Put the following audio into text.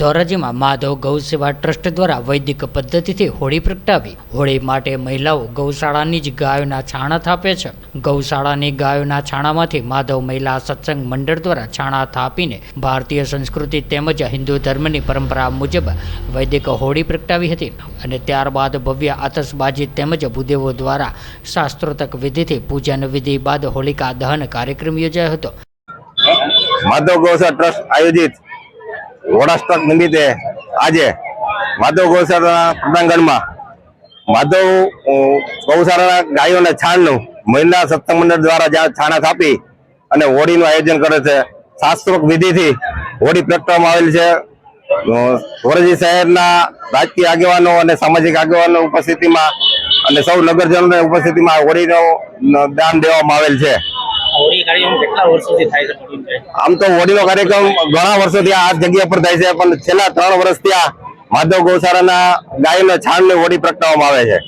ધોરાજીમાં માધવ ગૌ ટ્રસ્ટ દ્વારા વૈદિક પદ્ધતિથી હોળી પ્રગટાવી. હોળી માટે મહિલાઓ ગૌશાળાની જ ગાયોના છાણા થાપે છે. ગૌશાળાની ગાયોના છાણામાંથી માધવ મહિલા સત્સંગ મંડળ દ્વારા છાણા થાપીને ભારતીય સંસ્કૃતિ તેમજ હિન્દુ ધર્મની પરંપરા મુજબ વૈદિક હોળી પ્રગટાવી હતી અને ત્યારબાદ ભવ્ય આતશબાજી તેમજ ભૂદેવો દ્વારા શાસ્ત્રોતક વિધિથી પૂજન વિધિ બાદ હોલિકા દહન કાર્યક્રમ યોજાયો હતો. માધવ ગૌશા ટ્રસ્ટ આયોજિત વોડાસ્ટક નિમિત્તે આજે માધવ ગૌશાળાના પ્રાંગણમાં માધવ ગૌશાળાના ગાયોના છાણનું મહિલા સત્સંગ મંડળ દ્વારા જ્યાં છાણા કાપી અને હોળીનું આયોજન કરે છે. શાસ્ત્રોક વિધિથી હોળી પ્રગટાવવામાં આવેલ છે. ધોરજી શહેરના રાજકીય આગેવાનો અને સામાજિક આગેવાનો ઉપસ્થિતિમાં અને સૌ નગરજનોની ઉપસ્થિતિમાં હોળીનો દાન દેવામાં આવેલ છે. આમ તો હોળીનો કાર્યક્રમ ઘણા વર્ષોથી આ જગ્યા પર થાય છે, પણ છેલ્લા ત્રણ વર્ષથી આ માધવ ગૌશાળાના ગાયના છાણને હોળી પ્રગટાવવામાં આવે છે.